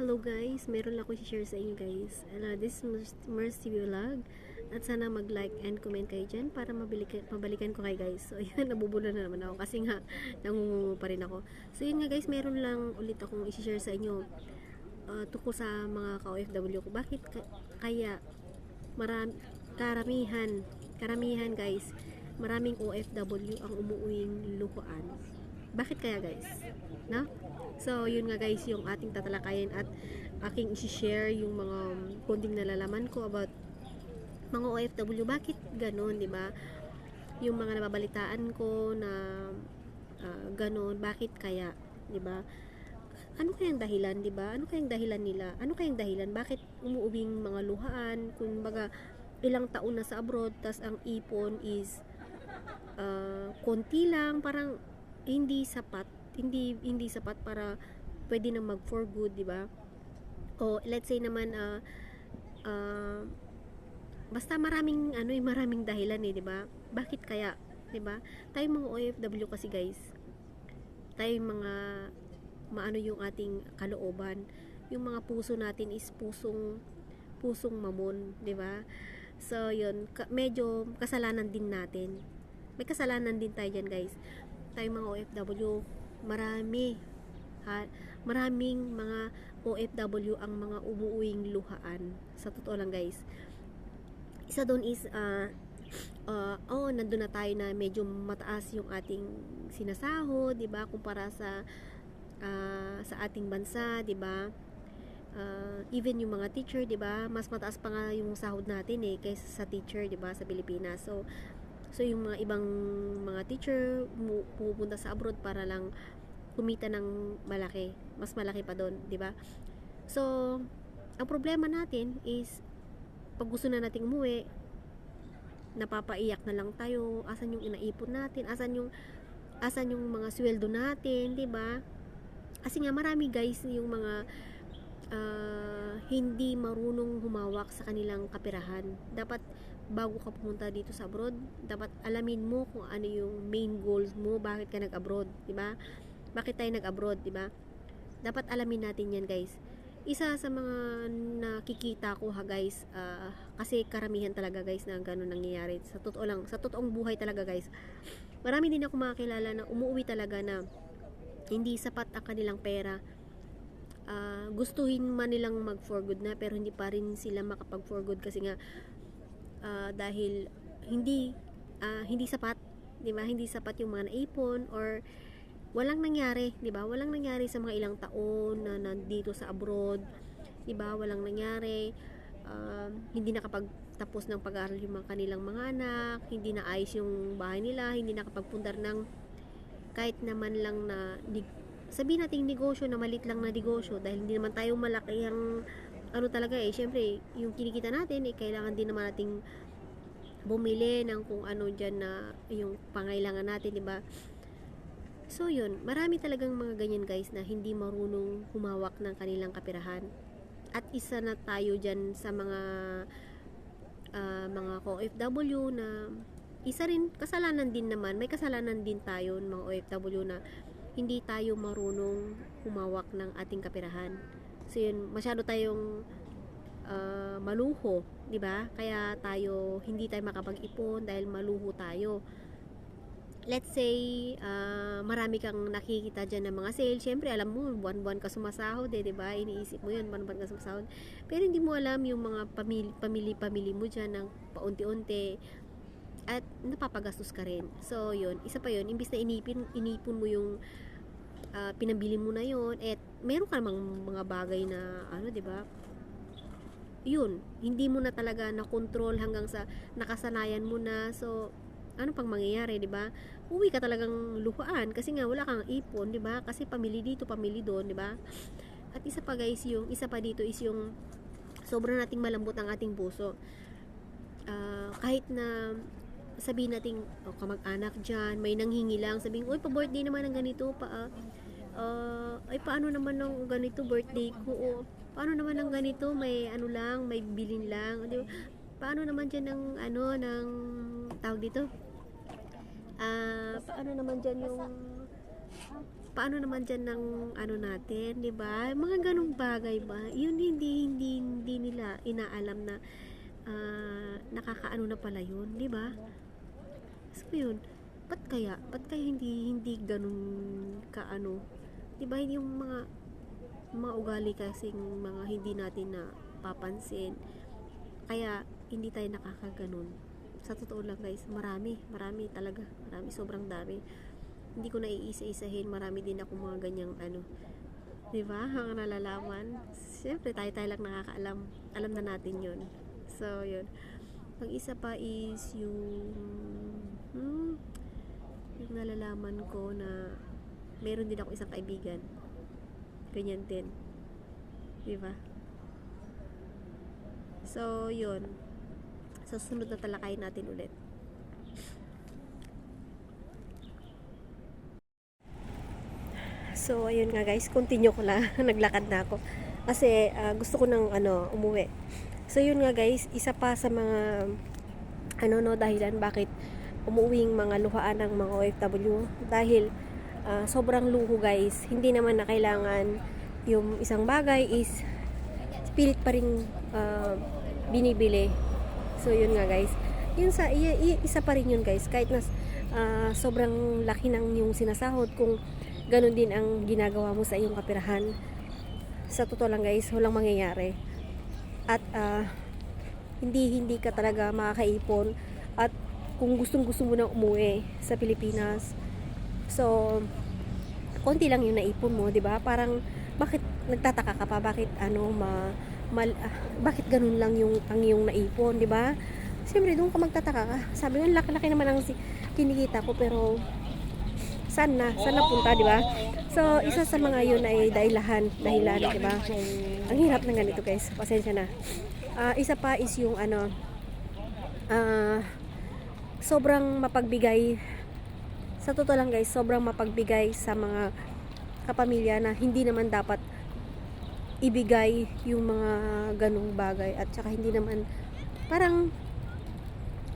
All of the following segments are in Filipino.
Hello guys, meron ako share sa inyo guys. Uh, this is Mercy Vlog. At sana mag-like and comment kayo dyan para mabalikan, mabalikan ko kayo guys. So yan, nabubulo na naman ako kasi nga nangungungo pa rin ako. So yun nga guys, meron lang ulit akong i-share sa inyo uh, tungkol sa mga ka-OFW ko. Bakit ka- kaya maram, karamihan, karamihan guys, maraming OFW ang umuuwing luhoan. Bakit kaya guys? No? So, yun nga guys, yung ating tatalakayin at aking isi-share yung mga konting nalalaman ko about mga OFW. Bakit ganun, di ba? Yung mga nababalitaan ko na ah, ganun, bakit kaya, di ba? Ano kayang dahilan, di ba? Ano kayang dahilan nila? Ano kayang dahilan? Bakit umuubing mga luhaan? Kung baga, ilang taon na sa abroad, tas ang ipon is ah, konti lang, parang hindi sapat hindi hindi sapat para pwede na mag for good, di ba? O let's say naman ah ah, basta maraming ano, eh, maraming dahilan eh, di ba? Bakit kaya, di ba? Tayo mga OFW kasi guys, tayo mga maano yung ating kalooban, yung mga puso natin is pusong pusong mamon, di ba? So, yun, medyo kasalanan din natin. May kasalanan din tayo dyan, guys. Tayo mga OFW, marami, ha, maraming mga OFW ang mga umuuwing luhaan. Sa totoo lang, guys. Isa doon is, ah, ah, oh, nandun na tayo na medyo mataas yung ating sinasahod, 'di ba? Kumpara sa ah, sa ating bansa, 'di ba? Ah, even yung mga teacher, 'di ba? Mas mataas pa nga yung sahod natin eh kaysa sa teacher, 'di ba, sa Pilipinas. So so yung mga ibang mga teacher pumupunta sa abroad para lang kumita ng malaki, mas malaki pa doon, 'di ba? So ang problema natin is pag gusto na nating umuwi, napapaiyak na lang tayo, asan yung inaipon natin, asan yung asan yung mga sweldo natin, 'di ba? Kasi nga marami guys yung mga ah, hindi marunong humawak sa kanilang kapirahan. Dapat bago ka pumunta dito sa abroad, dapat alamin mo kung ano yung main goals mo, bakit ka nag-abroad, 'di ba? Bakit tayo nag-abroad, 'di ba? Dapat alamin natin 'yan, guys. Isa sa mga nakikita ko ha guys, ah, kasi karamihan talaga guys na ganun nangyayari. Sa totoo lang, sa totoong buhay talaga guys. Marami din ako makakilala na umuwi talaga na hindi sapat ang kanilang pera. Ah, gustuhin man nilang mag for good na pero hindi pa rin sila makapag for good kasi nga ah, dahil hindi ah, hindi sapat, 'di ba? Hindi sapat yung mga naipon or walang nangyari, 'di ba? Walang nangyari sa mga ilang taon na nandito sa abroad, 'di ba? Walang nangyari. Um, hindi nakapagtapos ng pag-aaral yung mga kanilang mga anak, hindi na ayos yung bahay nila, hindi nakapagpundar ng kahit naman lang na sabihin nating negosyo na malit lang na negosyo dahil hindi naman tayo malaki ang ano talaga eh, syempre yung kinikita natin eh, kailangan din naman nating bumili ng kung ano dyan na yung pangailangan natin, di ba? So yun, marami talagang mga ganyan guys na hindi marunong humawak ng kanilang kapirahan. At isa na tayo dyan sa mga ah, mga OFW na isa rin kasalanan din naman, may kasalanan din tayo mga OFW na hindi tayo marunong humawak ng ating kapirahan. So yun, masyado tayong ah, maluho, 'di ba? Kaya tayo hindi tayo makapag-ipon dahil maluho tayo let's say, ah, marami kang nakikita dyan ng mga sale. Siyempre, alam mo, buwan-buwan ka sumasahod eh, di ba? Iniisip mo yun, buwan-buwan ka sumasahod. Pero hindi mo alam yung mga pamili-pamili mo dyan ng paunti-unti. At napapagastos ka rin. So, yun. Isa pa yun, imbis na inipin, inipon mo yung ah, pinambili mo na yun, at meron ka namang mga bagay na, ano, di ba? Yun, hindi mo na talaga na-control hanggang sa nakasanayan mo na. So, ano pang mangyayari, 'di ba? Uwi ka talagang luhaan kasi nga wala kang ipon, 'di ba? Kasi pamili dito, pamili doon, 'di ba? At isa pa guys, yung isa pa dito is yung sobrang nating malambot ang ating puso. Ah, kahit na sabihin nating oh, kamag-anak dyan, may nanghingi lang, sabihin, uy, pa-birthday naman ng ganito, pa, ah, ah, ay, paano naman ng ganito birthday ko, o, paano naman ng ganito, may ano lang, may bilin lang, di ba? Paano naman dyan ng, ano, ng, tawag dito, ah, paano naman dyan yung, paano naman dyan ng ano natin, 'di ba? Mga ganong bagay ba? Yun hindi hindi hindi nila inaalam na ah, nakakaano na pala yun, 'di ba? So yun, ba't kaya? Ba't kaya hindi hindi ganun kaano? 'Di ba yung mga mga ugali kasing mga hindi natin na papansin. Kaya hindi tayo nakakaganon. Sa totoo lang guys, marami, marami talaga, marami, sobrang dami hindi ko naiisa-isahin. Marami din ako mga ganyang ano. 'Di ba? Ang nalalaman. Siyempre tayo tayo lang nakakaalam. Alam na natin 'yon. So, 'yun. Ang isa pa is yung hmm, yung nalalaman ko na meron din ako isang kaibigan. Ganyan din. 'Di? So, 'yun. Sa sunod na talakayin natin ulit. So, ayun nga guys, continue ko lang. Naglakad na ako. Kasi ah, gusto ko nang ano, umuwi. So, yun nga guys, isa pa sa mga ano no dahilan bakit umuwing mga luhaan ng mga OFW dahil ah, sobrang luho guys. Hindi naman na kailangan yung isang bagay is spirit pa rin ah, binibili. So, yun nga guys. Yun sa, isa pa rin yun guys. Kahit na ah, sobrang laki ng yung sinasahod kung ganun din ang ginagawa mo sa iyong kapirahan. Sa totoo lang guys, walang mangyayari. At ah, hindi hindi ka talaga makakaipon at kung gustong gusto mo nang umuwi sa Pilipinas. So, konti lang yung naipon mo, 'di ba? Parang bakit nagtataka ka pa bakit ano ma, mal- ah, bakit ganun lang yung ang yung naipon, 'di ba? Siyempre, doon ka magtataka ka. Sabi ko, laki-laki naman ang kinikita ko pero saan na? Saan napunta, di ba? So, isa sa mga yun ay dahilahan, dahilan, di ba? Ang hirap ng ganito, guys. Pasensya na. Ah, isa pa is yung ano, ah, sobrang mapagbigay, sa totoo lang guys, sobrang mapagbigay sa mga kapamilya na hindi naman dapat ibigay yung mga ganong bagay at saka hindi naman parang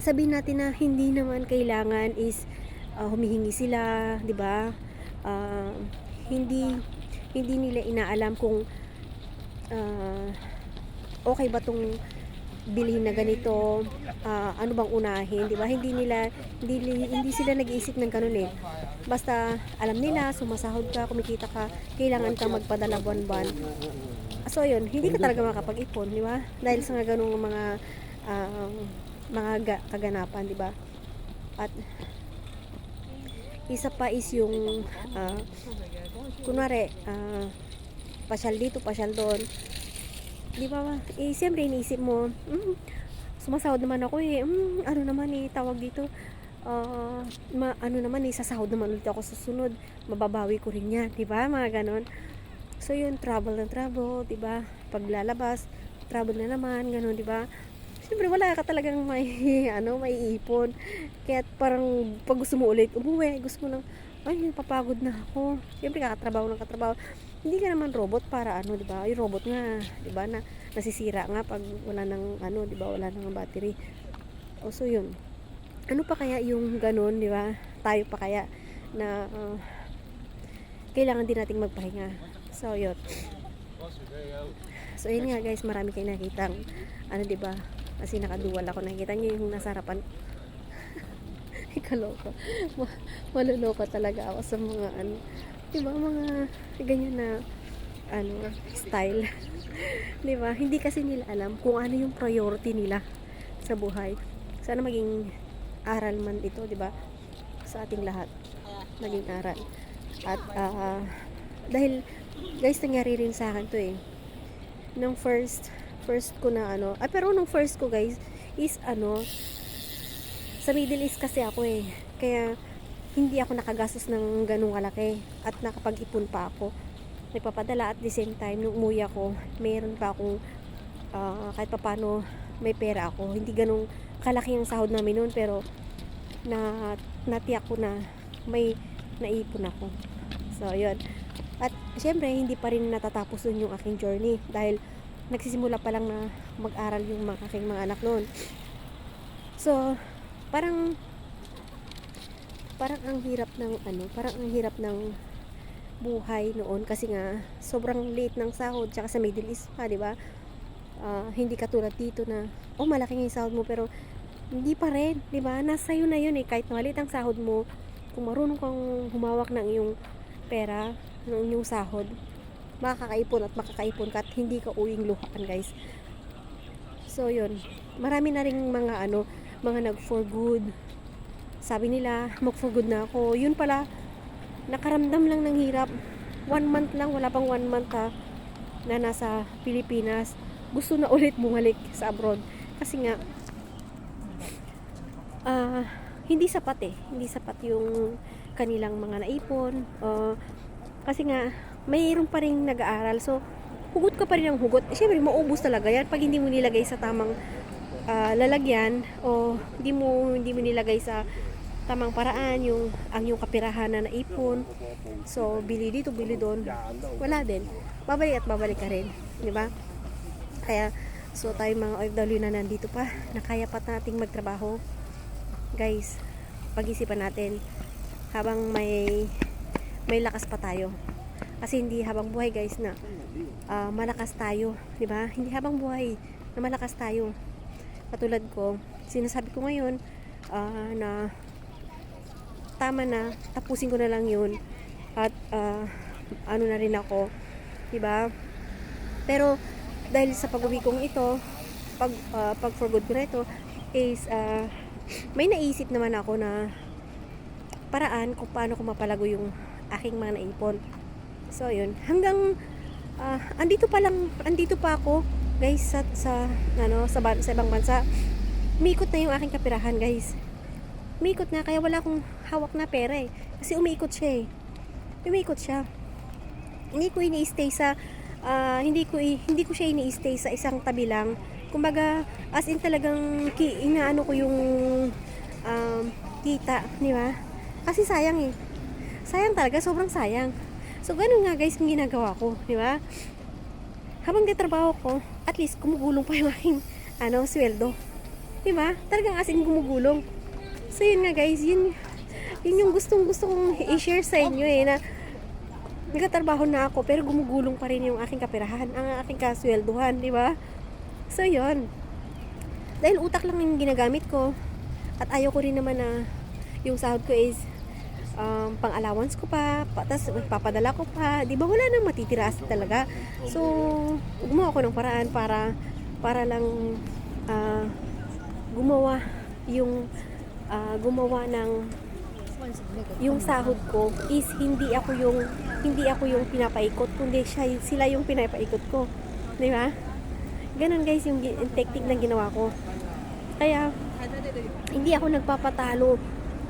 sabihin natin na hindi naman kailangan is uh, humihingi sila, 'di ba? Ah, hindi hindi nila inaalam kung ah, okay ba tong bilhin na ganito, ah, ano bang unahin, 'di ba? Hindi nila hindi hindi sila nag-iisip ng ganun eh. Basta alam nila, sumasahod ka, kumikita ka, kailangan ka magpadala buwan-buwan. So yun, hindi ka talaga makapag-ipon, di ba? Dahil sa nga ganung mga ah, mga ga- kaganapan, di ba? At isa pa is yung ah, kunwari ah, pasyal dito, pasyal doon. Di ba? Eh, siyempre iniisip mo, mm, sumasahod naman ako eh. Mm, ano naman eh, tawag dito. ah, ma, ano naman eh, sasahod naman ulit ako sa sunod. Mababawi ko rin yan, di ba? Mga ganon. So yun, travel na travel, 'di ba? Paglalabas, travel na naman, ganun, 'di ba? Siyempre wala ka talagang may ano, may ipon. Kaya parang pag gusto mo ulit umuwi, gusto mo nang ay, papagod na ako. Siyempre kakatrabaho ng katrabaho. Hindi ka naman robot para ano, 'di ba? Yung robot nga, 'di ba, na nasisira nga pag wala nang ano, 'di ba? Wala nang battery. O so yun. Ano pa kaya yung ganun, 'di ba? Tayo pa kaya na ah, kailangan din nating magpahinga. So, yun. So, yun nga guys, marami kayo nakitang, ano 'di ba Kasi nakaduwal ako, nakita niyo yung nasa harapan. Ikaloko. Ma- maluloko talaga ako sa mga, ano, 'di ba mga ganyan na, ano, style. 'Di ba Hindi kasi nila alam kung ano yung priority nila sa buhay. Sana maging aral man ito, 'di ba Sa ating lahat. Maging aral. At, ah, dahil guys nangyari rin sa akin to eh nung first first ko na ano ah pero nung first ko guys is ano sa Middle East kasi ako eh. Kaya hindi ako nakagastos ng ganung kalaki at nakapag-ipon pa ako. Nagpapadala at the same time nung umuwi ako meron pa akong ah, kahit papano may pera ako. Hindi ganung kalaki ang sahod namin noon pero na natiyak ko na may naipon ako. So yun. At syempre, hindi pa rin natatapos dun yung aking journey dahil nagsisimula pa lang na mag-aral yung mga aking mga anak noon. So, parang parang ang hirap ng ano, parang ang hirap ng buhay noon kasi nga sobrang late ng sahod tsaka sa Middle East pa, di ba? Ah, hindi katulad dito na oh malaki yung sahod mo pero hindi pa rin, di ba? Nasa iyo na yun eh kahit maliit ang sahod mo kung marunong kang humawak ng iyong pera, ng iyong sahod, makakaipon at makakaipon ka at hindi ka uwing luhaan guys. So yun, marami na rin mga ano, mga nag for good. Sabi nila, mag for good na ako. Yun pala, nakaramdam lang ng hirap. One month lang, wala pang one month ha, na nasa Pilipinas. Gusto na ulit bumalik sa abroad. Kasi nga, ah, hindi sapat eh. Hindi sapat yung kanilang mga naipon. Uh, kasi nga, mayroon pa rin nag-aaral. So, hugot ka pa rin ng hugot. Eh, Siyempre, maubos talaga yan pag hindi mo nilagay sa tamang ah, lalagyan o hindi mo hindi mo nilagay sa tamang paraan yung ang yung kapirahan na naipon. So, bili dito, bili doon. Wala din. Babalik at babalik ka rin, 'di ba? Kaya so tayo mga OFW na nandito pa, na kaya pa nating magtrabaho. Guys, pag-isipan natin habang may may lakas pa tayo. Kasi hindi habang buhay guys na ah, malakas tayo, 'di ba? Hindi habang buhay na malakas tayo. Katulad ko, sinasabi ko ngayon ah, na tama na, tapusin ko na lang 'yun. At ah, ano na rin ako, 'di ba? Pero dahil sa pag-uwi kong ito, pag ah, pag for good ko na ito is ah, may naisip naman ako na paraan kung paano ko mapalago yung aking mga naipon. So, yun. Hanggang, ah, andito pa lang, andito pa ako, guys, sa, sa, ano, sa, sa ibang bansa. Umikot na yung aking kapirahan, guys. Umikot na, kaya wala akong hawak na pera eh. Kasi umikot siya eh. Umikot siya. Hindi ko ini-stay sa, ah, hindi ko, hindi ko siya ini-stay sa isang tabi lang. Kumbaga, as in talagang, ki, inaano ko yung, um, kita, di ba? Kasi sayang eh. Sayang talaga, sobrang sayang. So, ganun nga guys yung ginagawa ko, di ba? Habang nagtatrabaho ko, at least kumugulong pa yung aking ano, sweldo. Ba? Talagang as in gumugulong. So, yun nga guys, yun, yun yung gustong gusto kong i-share sa inyo eh, na nagtatrabaho na ako, pero gumugulong pa rin yung aking kapirahan, ang aking kasweldohan, di ba? So, yun. Dahil utak lang yung ginagamit ko, at ayaw ko rin naman na yung sahod ko is um, pang allowance ko pa, pa tas papadala ko pa, 'di ba wala nang matitira talaga. So, gumawa ako ng paraan para para lang ah, gumawa yung ah, gumawa ng yung sahod ko is hindi ako yung hindi ako yung pinapaikot kundi siya sila yung pinapaikot ko. 'Di ba? Ganun guys yung technique na ginawa ko. Kaya hindi ako nagpapatalo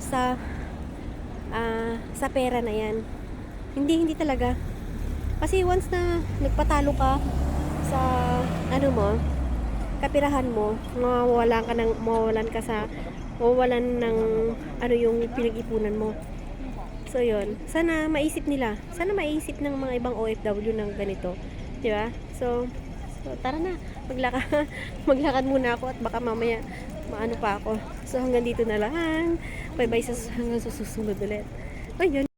sa ah, sa pera na yan. Hindi, hindi talaga. Kasi once na nagpatalo ka sa ano mo, kapirahan mo, mawawalan ka ng mawawalan ka sa mawawalan ng ano yung pinag-ipunan mo. So yun, sana maisip nila. Sana maisip ng mga ibang OFW ng ganito, 'di ba? So, so tara na, maglakad maglakad muna ako at baka mamaya maano pa ako. So hanggang dito na lang. Bye bye sa hanggang sa susunod ulit. Ayun.